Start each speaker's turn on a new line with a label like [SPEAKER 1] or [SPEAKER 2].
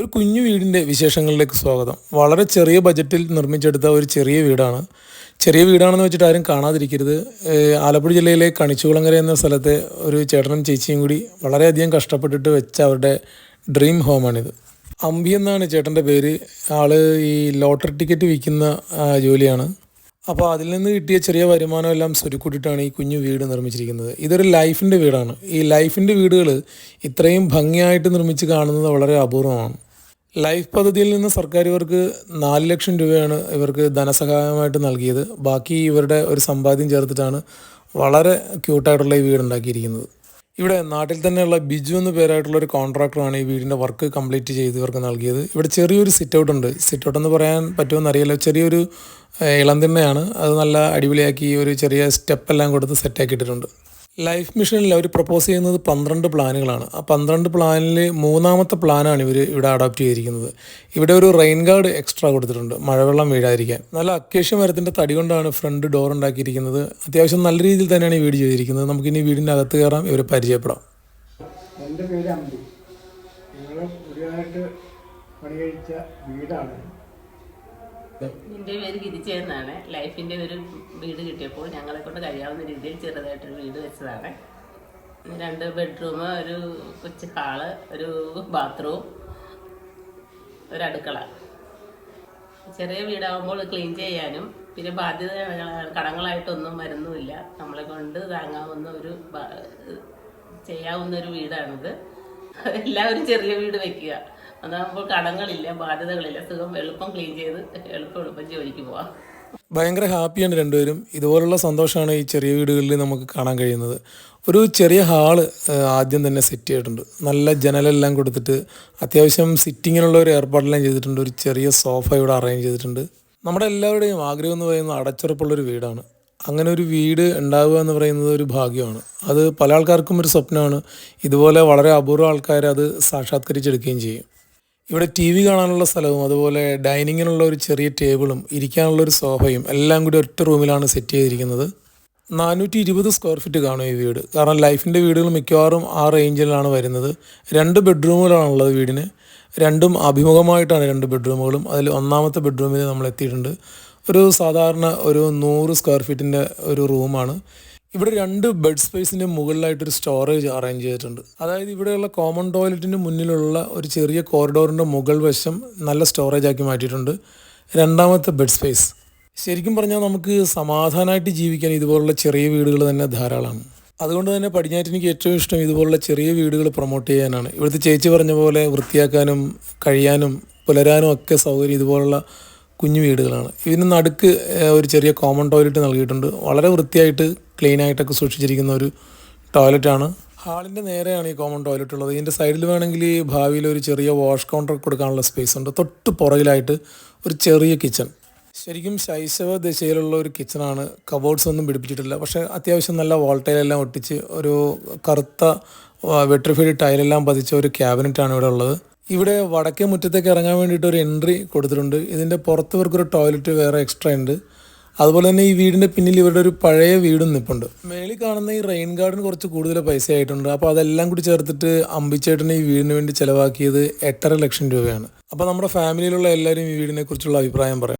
[SPEAKER 1] ഒരു കുഞ്ഞു വീടിന്റെ വിശേഷങ്ങളിലേക്ക് സ്വാഗതം. വളരെ ചെറിയ ബജറ്റിൽ നിർമ്മിച്ചെടുത്ത ഒരു ചെറിയ വീടാണ്. ചെറിയ വീടാണെന്ന് വെച്ചിട്ട് ആരും കാണാതിരിക്കരുത്. ആലപ്പുഴ ജില്ലയിലെ കണിച്ചുകുളങ്ങര എന്ന സ്ഥലത്തെ ഒരു ചേട്ടനും ചേച്ചിയും കൂടി വളരെയധികം കഷ്ടപ്പെട്ടിട്ട് വെച്ച അവരുടെ ഡ്രീം ഹോമാണിത്. അമ്പി എന്നാണ് ചേട്ടന്റെ പേര്. ആൾ ഈ ലോട്ടറി ടിക്കറ്റ് വിൽക്കുന്ന ജോലിയാണ്. അപ്പോൾ അതിൽ നിന്ന് കിട്ടിയ ചെറിയ വരുമാനം എല്ലാം സ്വരുക്കൂട്ടിയിട്ടാണ് ഈ കുഞ്ഞു വീട് നിർമ്മിച്ചിരിക്കുന്നത്. ഇതൊരു ലൈഫിന്റെ വീടാണ്. ഈ ലൈഫിന്റെ വീടുകൾ ഇത്രയും ഭംഗിയായിട്ട് നിർമ്മിച്ച് കാണുന്നത് വളരെ അപൂർവമാണ്. ലൈഫ് പദ്ധതിയിൽ നിന്ന് സർക്കാർ ഇവർക്ക് നാല് ലക്ഷം രൂപയാണ് ഇവർക്ക് ധനസഹായമായിട്ട് നൽകിയത്. ബാക്കി ഇവരുടെ ഒരു സമ്പാദ്യം ചേർത്തിട്ടാണ് വളരെ ക്യൂട്ടായിട്ടുള്ള ഈ വീട് ഉണ്ടാക്കിയിരിക്കുന്നത് ഇവിടെ നാട്ടിൽ തന്നെയുള്ള ബിജു എന്ന പേരായിട്ടുള്ള ഒരു കോൺട്രാക്ടറാണ് ഈ വീടിന്റെ വർക്ക് കംപ്ലീറ്റ് ചെയ്ത് ഇവർക്ക് നൽകിയത്. ഇവിടെ ചെറിയൊരു സിറ്റ് ഔട്ട് ഉണ്ട്. സിറ്റ് ഔട്ട് എന്ന് പറയാൻ പറ്റുമെന്ന് അറിയില്ല. ചെറിയൊരു ഇളം അത് നല്ല അടിപൊളിയാക്കി ഒരു ചെറിയ സ്റ്റെപ്പെല്ലാം കൊടുത്ത് സെറ്റാക്കി ഇട്ടിട്ടുണ്ട് ലൈഫ് മിഷനിൽ അവർ പ്രപ്പോസ് ചെയ്യുന്നത് പന്ത്രണ്ട് പ്ലാനുകളാണ്. ആ പന്ത്രണ്ട് പ്ലാനിൽ മൂന്നാമത്തെ പ്ലാനാണ് ഇവർ ഇവിടെ അഡോപ്റ്റ് ചെയ്തിരിക്കുന്നത്. ഇവിടെ ഒരു റെയിൻ ഗാർഡ് എക്സ്ട്രാ കൊടുത്തിട്ടുണ്ട് മഴവെള്ളം വീഴാതിരിക്കാൻ. നല്ല അക്കേഷ്യ മരത്തിന്റെ തടി കൊണ്ടാണ് ഫ്രണ്ട് ഡോർ ഉണ്ടാക്കിയിരിക്കുന്നത്. അത്യാവശ്യം നല്ല രീതിയിൽ തന്നെയാണ് ഈ വീട് ചെയ്തിരിക്കുന്നത്. നമുക്കിനി വീടിന്റെ അകത്ത് കയറാം ഇവരെ പരിചയപ്പെടാം.
[SPEAKER 2] എന്റെ പേര് അമ്പി ഞങ്ങൾ പുതിയതായിട്ട് പണി കഴിച്ച വീടാണ്.
[SPEAKER 3] എന്റെ പേര് ഗിരിച്ചെന്നാണ് ലൈഫിന്റെ ഒരു വീട് കിട്ടിയപ്പോൾ ഞങ്ങളെ കൊണ്ട് കഴിയാവുന്ന രീതിയിൽ ചെറുതായിട്ടൊരു വീട് വെച്ചതാണ്. രണ്ട് ബെഡ്റൂം ഒരു കൊച്ചു ഹാൾ ഒരു ബാത്റൂം ഒരു അടുക്കള. ചെറിയ വീടാകുമ്പോൾ ക്ലീൻ ചെയ്യാനും പിന്നെ ബാധ്യത കടങ്ങളായിട്ടൊന്നും വരുന്നുമില്ല. നമ്മളെ കൊണ്ട് താങ്ങാവുന്ന ഒരു ചെയ്യാവുന്ന ഒരു വീടാണിത്. എല്ലാവരും ചെറിയ വീട് വെക്കുക. അതാകുമ്പോൾ കടങ്ങളില്ല ബാധ്യതകളില്ല. സുഖം എളുപ്പം ക്ലീൻ ചെയ്ത് എളുപ്പം എളുപ്പം ജോലിക്ക് പോവാം.
[SPEAKER 1] ഭയങ്കര ഹാപ്പിയാണ് രണ്ടുപേരും. ഇതുപോലുള്ള സന്തോഷമാണ് ഈ ചെറിയ വീടുകളിൽ നമുക്ക് കാണാൻ കഴിയുന്നത്. ഒരു ചെറിയ ഹാൾ ആദ്യം തന്നെ സെറ്റ് ചെയ്തിട്ടുണ്ട്. നല്ല ജനലെല്ലാം കൊടുത്തിട്ട് അത്യാവശ്യം സിറ്റിങ്ങിനുള്ള ഒരു ഏർപ്പാടെല്ലാം ചെയ്തിട്ടുണ്ട്. ഒരു ചെറിയ സോഫ ഇവിടെ അറേഞ്ച് ചെയ്തിട്ടുണ്ട്. നമ്മുടെ എല്ലാവരുടെയും ആഗ്രഹം എന്ന് പറയുന്നത് അടച്ചുറപ്പുള്ളൊരു വീടാണ്. അങ്ങനെ ഒരു വീട് ഉണ്ടാവുക എന്ന് പറയുന്നത് ഒരു ഭാഗ്യമാണ്. അത് പല ആൾക്കാർക്കും ഒരു സ്വപ്നമാണ്. ഇതുപോലെ വളരെ അപൂർവ ആൾക്കാർ അത് സാക്ഷാത്കരിച്ചെടുക്കുകയും ചെയ്യും. ഇവിടെ ടി വി കാണാനുള്ള സ്ഥലവും അതുപോലെ ഡൈനിങ്ങിനുള്ള ഒരു ചെറിയ ടേബിളും ഇരിക്കാനുള്ള ഒരു സോഫയും എല്ലാം കൂടി ഒറ്റ റൂമിലാണ് സെറ്റ് ചെയ്തിരിക്കുന്നത്. നാനൂറ്റി ഇരുപത് സ്ക്വയർ ഫീറ്റ് കാണും ഈ വീട്. കാരണം ലൈഫിന്റെ വീടുകൾ മിക്കവാറും ആ റേഞ്ചിലാണ് വരുന്നത്. രണ്ട് ബെഡ്റൂമുകളാണുള്ളത് വീടിന്. രണ്ടും അഭിമുഖമായിട്ടാണ് രണ്ട് ബെഡ്റൂമുകളും അതിൽ ഒന്നാമത്തെ ബെഡ്റൂമിൽ നമ്മൾ എത്തിയിട്ടുണ്ട്. ഒരു സാധാരണ ഒരു നൂറ് സ്ക്വയർ ഫീറ്റിന്റെ ഒരു റൂമാണ് ഇവിടെ രണ്ട് ബെഡ് സ്പേസിന്റെ മുകളിലായിട്ടൊരു സ്റ്റോറേജ് അറേഞ്ച് ചെയ്തിട്ടുണ്ട്. അതായത് ഇവിടെയുള്ള കോമൺ ടോയ്ലറ്റിന്റെ മുന്നിലുള്ള ഒരു ചെറിയ കോറിഡോറിന്റെ മുകൾ വശം നല്ല സ്റ്റോറേജ് ആക്കി മാറ്റിയിട്ടുണ്ട്. രണ്ടാമത്തെ ബെഡ് സ്പേസ് ശരിക്കും പറഞ്ഞാൽ നമുക്ക് സമാധാനമായിട്ട് ജീവിക്കാൻ ഇതുപോലുള്ള ചെറിയ വീടുകൾ തന്നെ ധാരാളമാണ്. അതുകൊണ്ട് തന്നെ പടിഞ്ഞാറ്റ് എനിക്ക് ഏറ്റവും ഇഷ്ടം ഇതുപോലുള്ള ചെറിയ വീടുകൾ പ്രൊമോട്ട് ചെയ്യാനാണ്. ഇവിടുത്തെ ചേച്ചി പറഞ്ഞ പോലെ വൃത്തിയാക്കാനും കഴിയാനും പുലരാനും ഒക്കെ സൗകര്യം ഇതുപോലുള്ള കുഞ്ഞു വീടുകളാണ്. ഇതിന് നടുക്ക് ഒരു ചെറിയ കോമൺ ടോയ്ലറ്റ് നൽകിയിട്ടുണ്ട്. വളരെ വൃത്തിയായിട്ട് ക്ലീൻ ആയിട്ടൊക്കെ സൂക്ഷിച്ചിരിക്കുന്ന ഒരു ടോയ്ലറ്റാണ്. ഹാളിന്റെ നേരെയാണ് ഈ കോമൺ ടോയ്ലറ്റ് ഉള്ളത് ഇതിന്റെ സൈഡിൽ വേണമെങ്കിൽ ഭാവിയിൽ ഒരു ചെറിയ വാഷ് കൗണ്ടർ കൊടുക്കാനുള്ള സ്പേസ് ഉണ്ട്. തൊട്ട് പുറകിലായിട്ട് ഒരു ചെറിയ കിച്ചൺ. ശരിക്കും ശൈശവ ദശയിലുള്ള ഒരു കിച്ചണാണ്. കബോർഡ്സ് ഒന്നും പിടിപ്പിച്ചിട്ടില്ല. പക്ഷേ അത്യാവശ്യം നല്ല വോൾട്ടൈലെല്ലാം ഒട്ടിച്ച് ഒരു കറുത്ത വെട്രിഫൈഡ് ടൈലെല്ലാം പതിച്ച ഒരു ക്യാബിനറ്റാണ് ഇവിടെ ഉള്ളത്. ഇവിടെ വടക്കേ മുറ്റത്തേക്ക് ഇറങ്ങാൻ വേണ്ടിയിട്ട് ഒരു എൻട്രി കൊടുത്തിട്ടുണ്ട്. ഇതിന്റെ പുറത്ത് ഇവർക്കൊരു ടോയ്ലറ്റ് വേറെ എക്സ്ട്രാ ഉണ്ട്. അതുപോലെ തന്നെ ഈ വീടിന്റെ പിന്നിൽ ഇവരുടെ ഒരു പഴയ വീടും നിൽപ്പുണ്ട് മേളിൽ കാണുന്ന ഈ റെയിൻ ഗാർഡൻ കുറച്ച് കൂടുതൽ പൈസ ആയിട്ടുണ്ട്. അപ്പോൾ അതെല്ലാം കൂടി ചേർത്തിട്ട് അമ്പിച്ചേട്ടന് ഈ വീടിന് വേണ്ടി ചിലവാക്കിയത് എട്ടര ലക്ഷം രൂപയാണ്. അപ്പോൾ നമ്മുടെ ഫാമിലിയിലുള്ള എല്ലാവരും ഈ വീടിനെ കുറിച്ചുള്ള അഭിപ്രായം പറയാം.